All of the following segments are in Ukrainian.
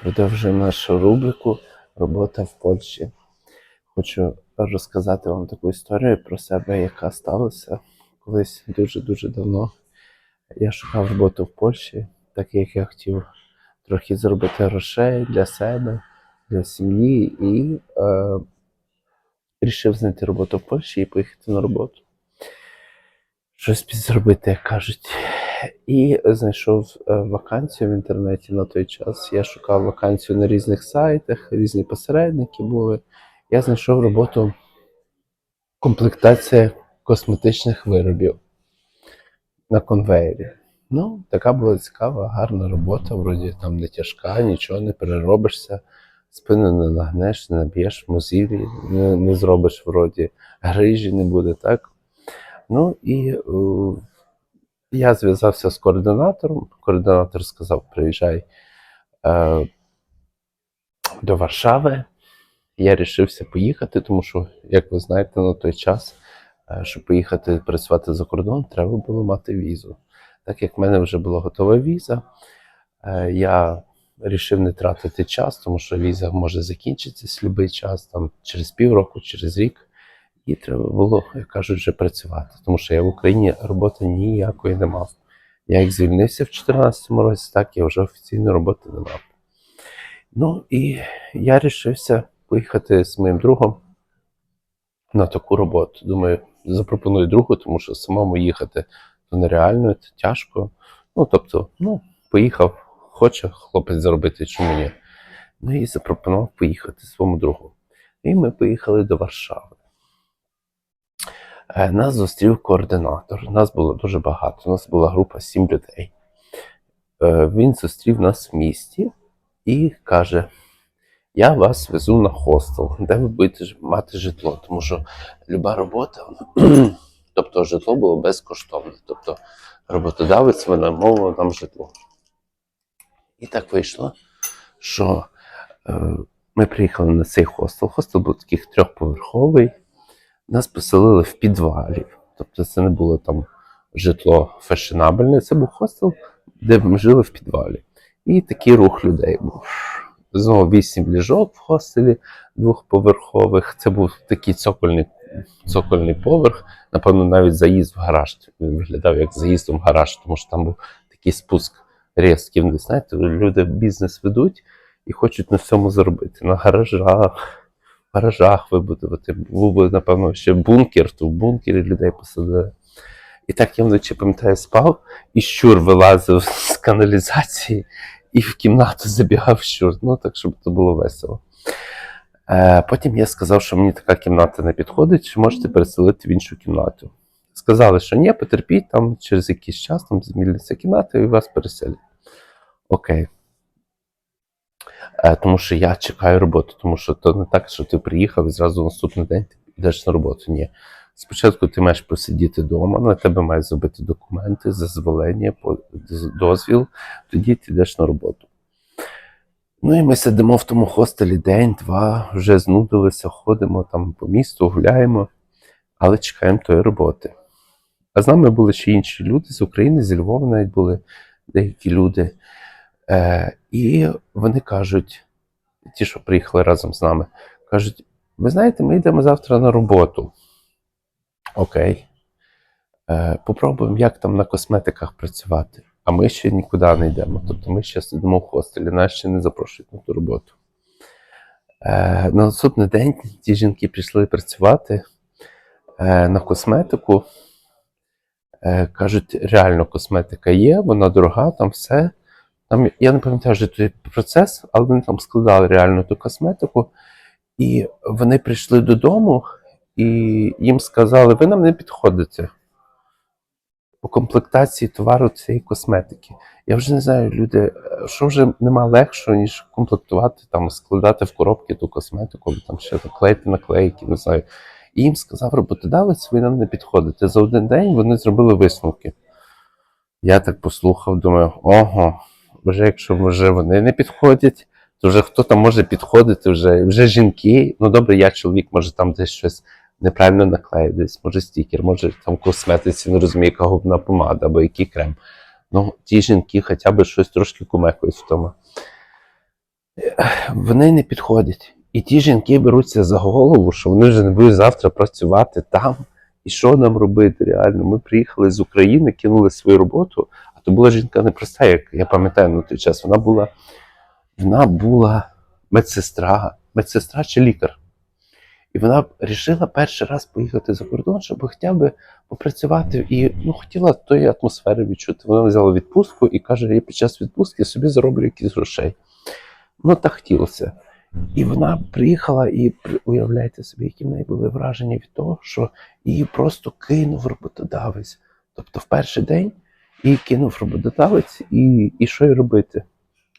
Продовжуємо нашу рубрику Робота в Польщі. Хочу розказати вам таку історію про себе, яка сталася колись дуже-дуже давно. Я шукав роботу в Польщі, так як я хотів трохи зробити грошей для себе, для сім'ї і е, рішив знайти роботу в Польщі і поїхати на роботу. Щось підзробити, як кажуть. І знайшов е, вакансію в інтернеті на той час. Я шукав вакансію на різних сайтах, різні посередники були. Я знайшов роботу комплектація косметичних виробів на конвеєрі. Ну, така була цікава, гарна робота, вроді там не тяжка, нічого не переробишся, спину не нагнеш, не наб'єш мозілі, не, не зробиш вроді грижі не буде, так? Ну і е, я зв'язався з координатором. Координатор сказав: приїжджай е, до Варшави. Я рішився поїхати, тому що, як ви знаєте, на той час, е, щоб поїхати працювати за кордон, треба було мати візу. Так як в мене вже була готова віза, е, я рішив не тратити час, тому що віза може закінчитися будь-який час, там через півроку, через рік. І треба було, як кажуть, вже працювати, тому що я в Україні роботи ніякої не мав. Я як звільнився в 2014 році, так я вже офіційної роботи не мав. Ну і я рішився поїхати з моїм другом на таку роботу. Думаю, запропоную другу, тому що самому їхати то нереально, це тяжко. Ну, тобто, ну, поїхав, хоче хлопець заробити, чому ні. Ну і запропонував поїхати своєму другу. І ми поїхали до Варшави. Е, Нас зустрів координатор. Нас було дуже багато. У нас була група сім людей. Е, Він зустрів нас в місті і каже: Я вас везу на хостел, де ви будете мати житло, тому що люба робота, тобто житло було безкоштовне. Тобто роботодавець винаймовував нам житло. І так вийшло, що е, ми приїхали на цей хостел. Хостел був такий трьохповерховий. Нас поселили в підвалі. Тобто це не було там житло фешенабельне, це був хостел, де ми жили в підвалі. І такий рух людей був. Знову вісім ліжок в хостелі двохповерхових. Це був такий цокольний, цокольний поверх. Напевно, навіть заїзд в гараж. Він виглядав як заїздом в гараж, тому що там був такий спуск різкий. Ви знаєте, люди бізнес ведуть і хочуть на всьому заробити. На гаражах, гаражах вибудувати. Був би, напевно, ще бункер, то в бункері людей посадили. І так я вночі пам'ятаю, спав, і щур вилазив з каналізації і в кімнату забігав щур. Ну, так, щоб це було весело. Е, потім я сказав, що мені така кімната не підходить, чи можете переселити в іншу кімнату. Сказали, що ні, потерпіть, там через якийсь час там зміниться кімната і вас переселять. Окей. Е, тому що я чекаю роботу, тому що то не так, що ти приїхав і зразу наступний день ти йдеш на роботу. Ні. Спочатку ти маєш посидіти вдома, на тебе мають зробити документи, зазволення, дозвіл, тоді ти йдеш на роботу. Ну і ми сидимо в тому хостелі день, два, вже знудилися, ходимо там по місту, гуляємо, але чекаємо тої роботи. А з нами були ще інші люди з України, зі Львова навіть були деякі люди. Е, і вони кажуть, ті, що приїхали разом з нами, кажуть: ви знаєте, ми йдемо завтра на роботу. Окей. Е, попробуємо, як там на косметиках працювати. А ми ще нікуди не йдемо. Тобто ми ще сидимо в хостелі, нас ще не запрошують на ту роботу. Е, на наступний день ті жінки прийшли працювати е, на косметику. Е, кажуть, реально косметика є, вона дорога, там все. Там, я не пам'ятаю вже той процес, але вони там складали реально ту косметику. І вони прийшли додому, і їм сказали, ви нам не підходите по комплектації товару цієї косметики. Я вже не знаю, люди, що вже нема легшого, ніж комплектувати, там, складати в коробки ту косметику, там ще наклеїти наклейки, не знаю. І їм сказав роботодавець, ви нам не підходите. За один день вони зробили висновки. Я так послухав, думаю, ого, вже якщо вже вони не підходять, то вже хто там може підходити, вже, вже жінки. Ну добре, я чоловік, може там десь щось неправильно наклеїв, десь, може стікер, може там косметиці, не розуміє, яка губна помада або який крем. Ну, ті жінки хоча б щось трошки кумекають в тому. вони не підходять. І ті жінки беруться за голову, що вони вже не будуть завтра працювати там. І що нам робити реально? Ми приїхали з України, кинули свою роботу, то була жінка непроста, як я пам'ятаю на той час. Вона була, вона була медсестра, медсестра чи лікар. І вона вирішила перший раз поїхати за кордон, щоб хоча б попрацювати і ну, хотіла тої атмосфери відчути. Вона взяла відпустку і каже: я під час відпустки собі зароблю якісь грошей. Ну, так хотілося. І вона приїхала, і уявляєте собі, які в неї були враження від того, що її просто кинув роботодавець. Тобто в перший день її кинув роботодавець, і, і що їй робити?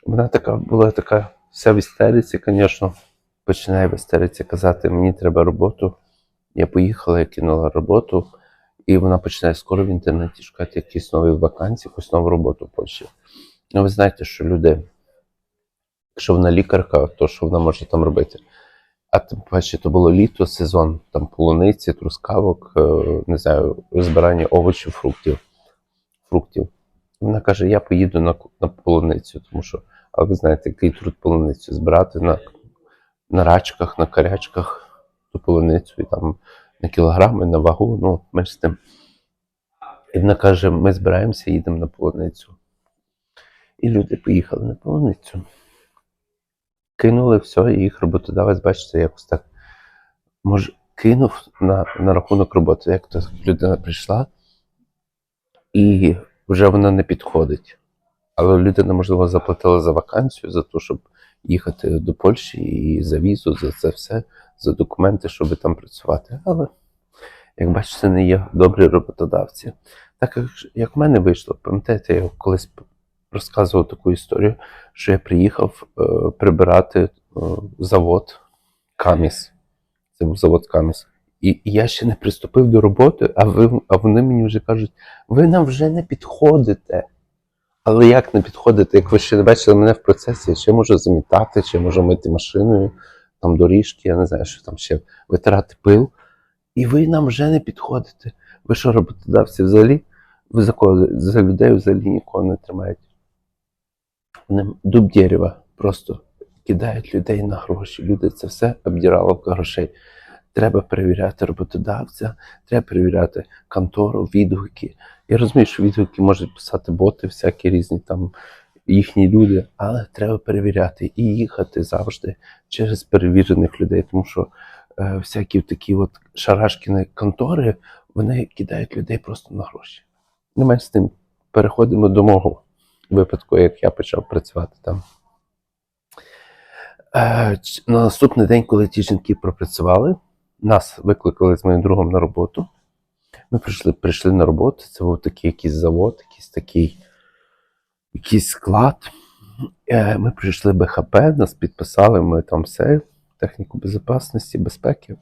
Вона така була така вся в істериці, звісно, починає в істериці казати: мені треба роботу. Я поїхала, я кинула роботу, і вона починає скоро в інтернеті шукати якісь нові вакансії, якусь нову роботу в Польщі. Ну, ви знаєте, що люди, якщо вона лікарка, то що вона може там робити? А тим паче, то було літо, сезон там полуниці, трускавок, е, не знаю, збирання овочів, фруктів. Фруктів. Вона каже: я поїду на, на полуницю, тому що, а ви знаєте, який труд полуницю збирати на, на рачках, на карячках ту полуницю, і там на кілограми, на вагу, ну, ми з тим. І вона каже: ми збираємося, їдемо на полуницю. І люди поїхали на полуницю. Кинули все, і їх роботодавець, бачите, якось так. Може, кинув на, на рахунок роботи. Як то людина прийшла, і вже вона не підходить. Але людина, можливо, заплатила за вакансію, за те, щоб їхати до Польщі і за візу, за це все, за документи, щоб там працювати. Але, як бачите, не є добрі роботодавці. Так як, в мене вийшло, пам'ятаєте, я колись розказував таку історію, що я приїхав е, прибирати е, завод Каміс. Це був завод Каміс. І, я ще не приступив до роботи, а, ви, а вони мені вже кажуть, ви нам вже не підходите. Але як не підходите, як ви ще не бачили мене в процесі, я можу замітати, чи можу мити машиною, там доріжки, я не знаю, що там ще витирати пил. І ви нам вже не підходите. Ви що, роботодавці взагалі? Ви за кого? За людей взагалі нікого не тримаєте. Вони дуб дерева просто кидають людей на гроші. Люди це все обдірало грошей. Треба перевіряти роботодавця, треба перевіряти контору, відгуки. Я розумію, що відгуки можуть писати боти, всякі різні там їхні люди, але треба перевіряти і їхати завжди через перевірених людей, тому що е, всякі такі от шарашкіни контори вони кидають людей просто на гроші. Не менш з тим, переходимо до мого випадку, як я почав працювати там. Е, На наступний день, коли ті жінки пропрацювали, нас викликали з моїм другом на роботу. Ми прийшли, прийшли на роботу. Це був такий якийсь завод, якийсь такий якийсь склад. Е, Ми прийшли БХП, нас підписали, ми там все, техніку безпечності, безпеки.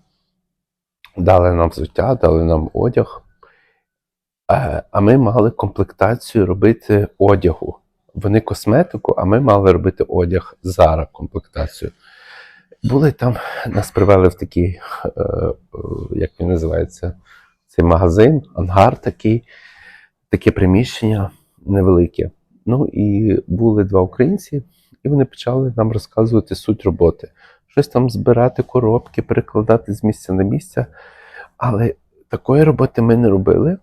Дали нам взуття, дали нам одяг. Е, А ми мали комплектацію робити одягу. Вони косметику, а ми мали робити одяг Зара комплектацію. Були там, нас привели в такий, е, як він називається, цей магазин, ангар такий, таке приміщення невелике. Ну і були два українці, і вони почали нам розказувати суть роботи. Щось там збирати коробки, перекладати з місця на місце. Але такої роботи ми не робили.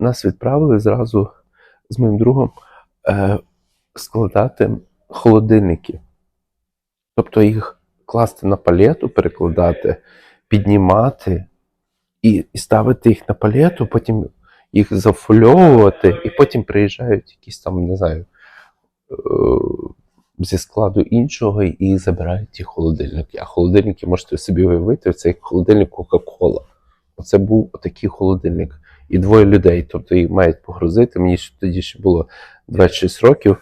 Нас відправили зразу з моїм другом е, складати холодильники. Тобто їх класти на палету, перекладати, піднімати і, і ставити їх на палету, потім їх зафольовувати, і потім приїжджають якісь там, не знаю, е, зі складу іншого і забирають ті холодильники. А холодильники можете собі уявити, це як холодильник Кока-Кола. Оце був такий холодильник. І двоє людей, тобто їх мають погрузити. Мені тоді ще було 26 років.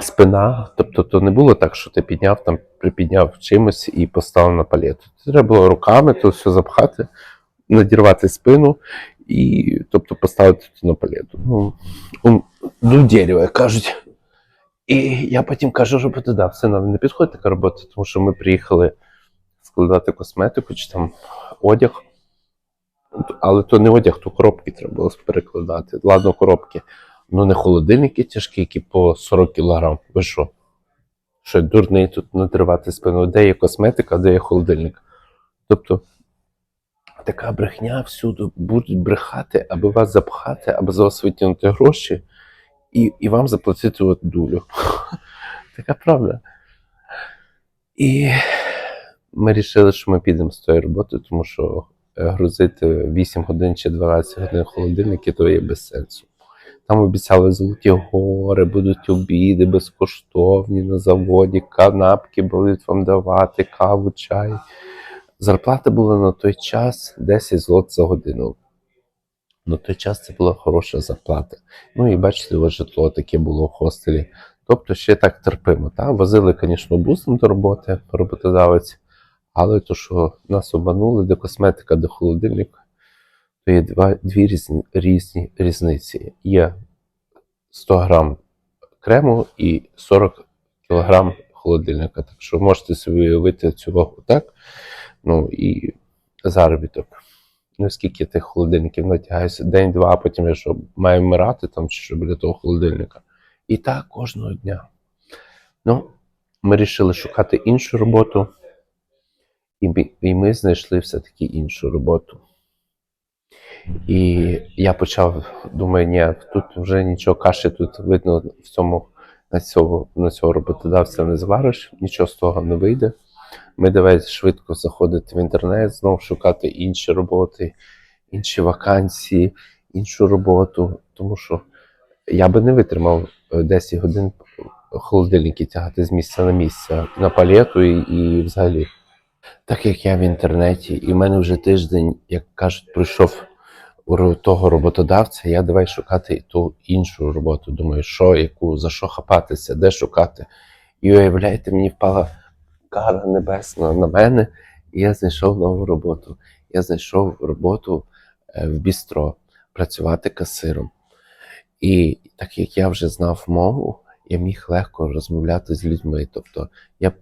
Спина, тобто то не було так, що ти підняв там, припідняв чимось і поставив на палету. Треба було руками то все запхати, надірвати спину і тобто поставити це на палету. Ну, ну дерево, кажуть. І я потім кажу роботодавцю, нам не підходить така робота, тому що ми приїхали складати косметику чи там одяг. Але то не одяг, то коробки треба було перекладати. Ладно, коробки. Ну не холодильники тяжкі, які по 40 кг. Ви що? що дурний тут надривати спину, де є косметика, де є холодильник. Тобто така брехня всюди будуть брехати, аби вас запхати, аби з вас витягнути гроші і, і вам заплатити от дулю. така правда. І ми вирішили, що ми підемо з тої роботи, тому що е, грузити 8 годин чи 12 годин холодильники, то є без сенсу. Там обіцяли золоті гори, будуть обіди безкоштовні на заводі, канапки будуть вам давати, каву, чай. Зарплата була на той час 10 злот за годину. На той час це була хороша зарплата. Ну і бачите, ось житло таке було в хостелі. Тобто ще так терпимо. Та? Возили, звісно, бусом до роботи, роботодавець, але то, що нас обманули, де косметика, де холодильник, то є два, дві різні, різні різниці. Є 100 грам крему і 40 кілограм холодильника. Так що можете собі уявити цю вагу так. Ну і заробіток. Ну, скільки тих холодильників натягаюся, день-два, а потім я що маю вмирати там чи що біля того холодильника. І так кожного дня. Ну, ми вирішили шукати іншу роботу, і ми знайшли все-таки іншу роботу. І я почав, думаю, ні, тут вже нічого каші, тут видно в цьому, на цього, на цього роботодавця не звариш, нічого з того не вийде. Ми давай швидко заходити в інтернет, знову шукати інші роботи, інші вакансії, іншу роботу, тому що я би не витримав е, 10 годин холодильники тягати з місця на місце на палету і, і взагалі. Так як я в інтернеті, і в мене вже тиждень, як кажуть, пройшов у того роботодавця, я давай шукати ту іншу роботу. Думаю, що, яку, за що хапатися, де шукати. І уявляєте, мені впала кара небесна на мене, і я знайшов нову роботу. Я знайшов роботу е, в бістро, працювати касиром. І так як я вже знав мову, я міг легко розмовляти з людьми. Тобто я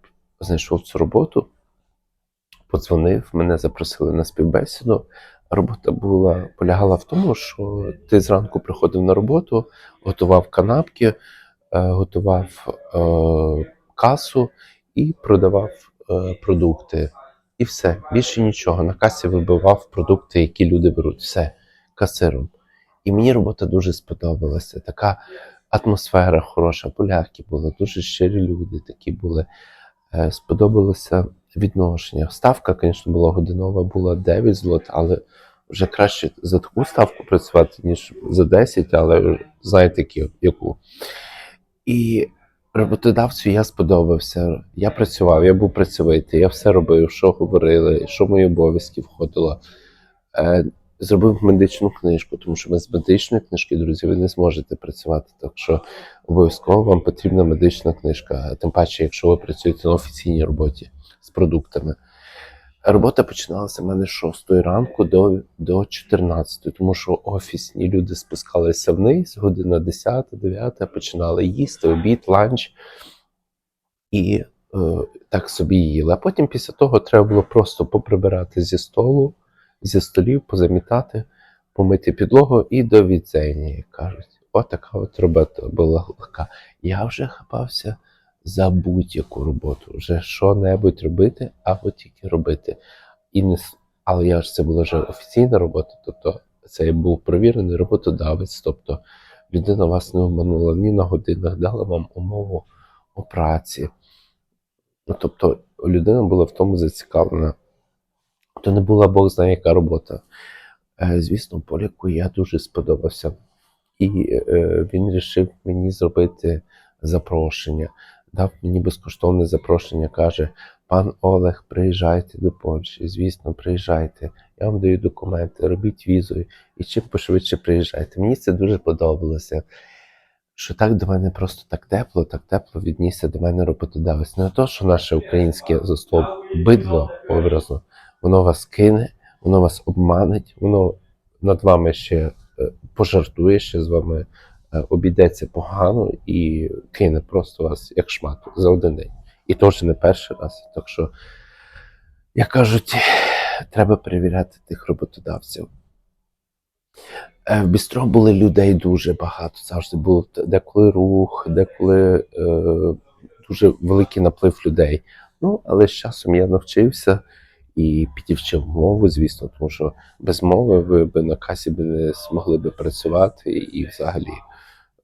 знайшов цю роботу, подзвонив, мене запросили на співбесіду. Робота була полягала в тому, що ти зранку приходив на роботу, готував канапки, е, готував е, касу і продавав е, продукти. І все, більше нічого. На касі вибивав продукти, які люди беруть. Все, касиром. І мені робота дуже сподобалася. Така атмосфера хороша, поляки були, дуже щирі люди такі були. Е, Сподобалося відношення. Ставка, звісно, була годинова, була 9 злот, але вже краще за таку ставку працювати, ніж за 10, але знаєте, яку. І роботодавцю я сподобався. Я працював, я був працьовитий, я все робив, що говорили, що мої обов'язки входило. Е, Зробив медичну книжку, тому що без медичної книжки, друзі, ви не зможете працювати. Так що обов'язково вам потрібна медична книжка, тим паче, якщо ви працюєте на офіційній роботі з продуктами. Робота починалася в мене з 6 ранку до, до 14, тому що офісні люди спускалися вниз, година 10, 9, починали їсти, обід, ланч і е, так собі їли. А потім після того треба було просто поприбирати зі столу, зі столів, позамітати, помити підлогу і до відзення, як кажуть. Отака от робота була легка. Я вже хапався за будь-яку роботу, вже що-небудь робити, або тільки робити. І не, але я ж це була вже офіційна робота, тобто це був провірений роботодавець, тобто людина вас не обманула ні на годинах, дала вам умову о праці. Ну, тобто людина була в тому зацікавлена. То не була Бог знає яка робота. Е, Звісно, поляку я дуже сподобався. І е, він вирішив мені зробити запрошення, дав мені безкоштовне запрошення, каже: пан Олег, приїжджайте до Польщі, звісно, приїжджайте. Я вам даю документи, робіть візу і чим пошвидше приїжджайте. Мені це дуже подобалося. Що так до мене просто так тепло, так тепло віднісся до мене роботодавець. Не то, що наше українське застол бидло образно, воно вас кине, воно вас обманить, воно над вами ще е, пожартує, ще з вами обійдеться погано і кине просто вас як шмат за один день. І то вже не перший раз. Так що, як кажуть, треба перевіряти тих роботодавців. Е, В бістро були людей дуже багато. Завжди було деколи рух, деколи е, дуже великий наплив людей. Ну, але з часом я навчився і підівчив мову, звісно, тому що без мови ви б на касі б не змогли би працювати і взагалі е,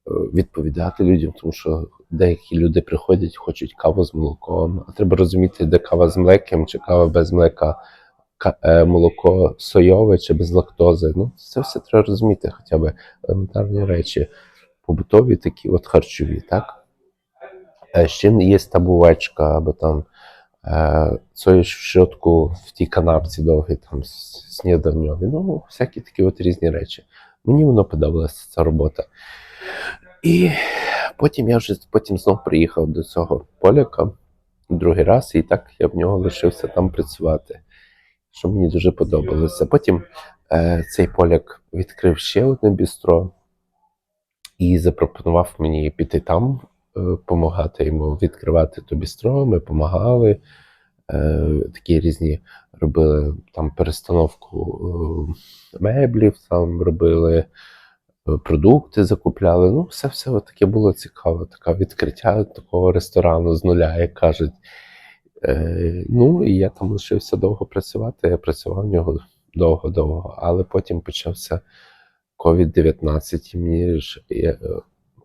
відповідати людям, тому що деякі люди приходять, хочуть каву з молоком, а треба розуміти, де кава з млеком чи кава без млека, е, молоко соєве чи без лактози. Ну, це все треба розуміти, хоча б елементарні речі, побутові, такі от харчові, так? Е, Ще є та бувачка, або там е, цією щотку в тій канапці довгій, там с- сніданньові. Ну, всякі такі от різні речі. Мені воно подобалася ця робота. І потім я вже потім знов приїхав до цього поляка другий раз, і так я в нього лишився там працювати, що мені дуже подобалося. Потім е, цей поляк відкрив ще одне бістро і запропонував мені піти там, допомагати йому відкривати то бістро. Ми допомагали. Е, такі різні робили там перестановку е, меблів, там робили е, продукти, закупляли. Ну, все все от таке було цікаво. Таке відкриття такого ресторану з нуля, як кажуть. Е, ну і я там лишився довго працювати. Я працював в нього довго-довго, але потім почався COVID-19, і мені ж я, е,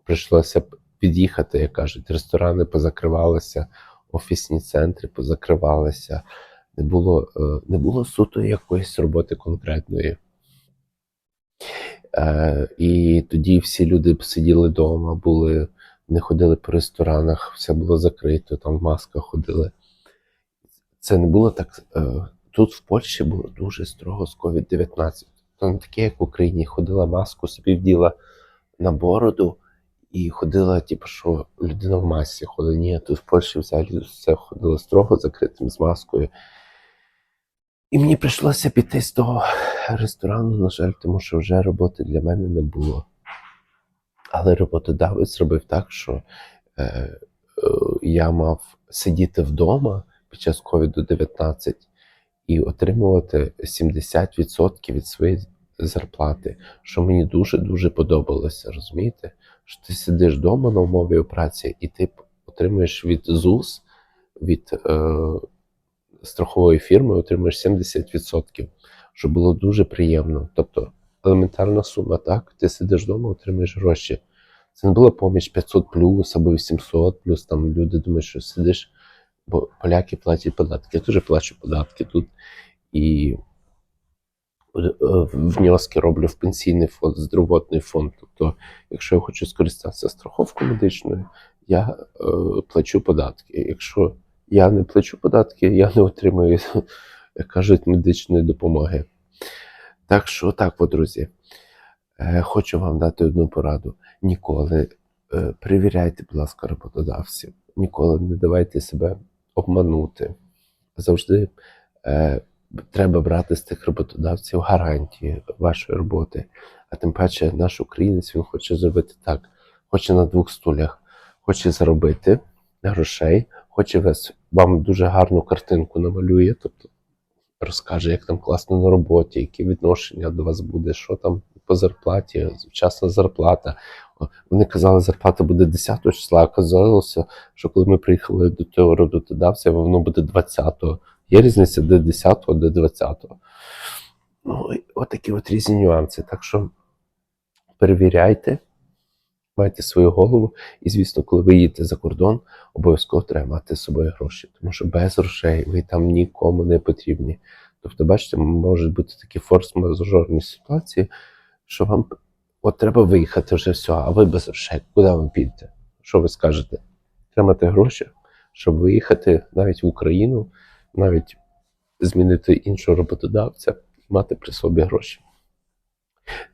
прийшлося під'їхати, як кажуть, ресторани позакривалися, офісні центри позакривалися. Не було, е, не було суто якоїсь роботи конкретної. Е, і тоді всі люди сиділи вдома, були, не ходили по ресторанах, все було закрито, там в масках ходили. Це не було так. е, Тут в Польщі було дуже строго з COVID-19. То не таке, як в Україні, ходила маску, собі вділа на бороду і ходила, типу, що людина в масці ходить. Ні, тут в Польщі взагалі все ходило строго закритим з маскою. І мені прийшлося піти з того ресторану, на жаль, тому що вже роботи для мене не було. Але роботодавець зробив так, що е, е, я мав сидіти вдома під час COVID-19 і отримувати 70% від своєї зарплати, що мені дуже-дуже подобалося, розумієте? Що ти сидиш вдома на умові праці, і ти отримуєш від ЗУС, від е, страхової фірми, отримуєш 70%, що було дуже приємно. Тобто елементарна сума, так? Ти сидиш вдома, отримуєш гроші. Це не була поміч 500 плюс або 800 плюс. Там люди думають, що сидиш, бо поляки платять податки. Я теж плачу податки тут. І е, внески роблю в пенсійний фонд, здравотний фонд. Тобто, якщо я хочу скористатися страховкою медичною, я е, плачу податки. Якщо я не плачу податки, я не отримую, як кажуть, медичної допомоги. Так що так, от, друзі, е, хочу вам дати одну пораду. Ніколи е, перевіряйте, будь ласка, роботодавців. Ніколи не давайте себе обманути. Завжди е, треба брати з тих роботодавців гарантії вашої роботи. А тим паче наш українець він хоче зробити так, хоче на двох стулях, хоче заробити грошей, хоче вас, вам дуже гарну картинку намалює, тобто розкаже, як там класно на роботі, яке відношення до вас буде, що там по зарплаті, вчасна зарплата. Вони казали, зарплата буде 10 числа, а казалося, що коли ми приїхали до того роботодавця, воно буде 20-го. Є різниця до 10-го, до 20-го. Ну, отакі от різні нюанси. Так що перевіряйте, майте свою голову. І, звісно, коли ви їдете за кордон, обов'язково треба мати з собою гроші, тому що без грошей ви там нікому не потрібні. Тобто, бачите, можуть бути такі форс-мажорні ситуації, що вам от треба виїхати вже все, а ви без грошей. Куди ви підете? Що ви скажете? Треба мати гроші, щоб виїхати навіть в Україну, навіть змінити іншого роботодавця, мати при собі гроші.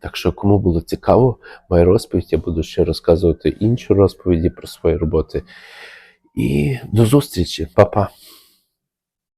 Так що, кому було цікаво, моя розповідь, я буду ще розказувати інші розповіді про свої роботи. І до зустрічі, Па-па!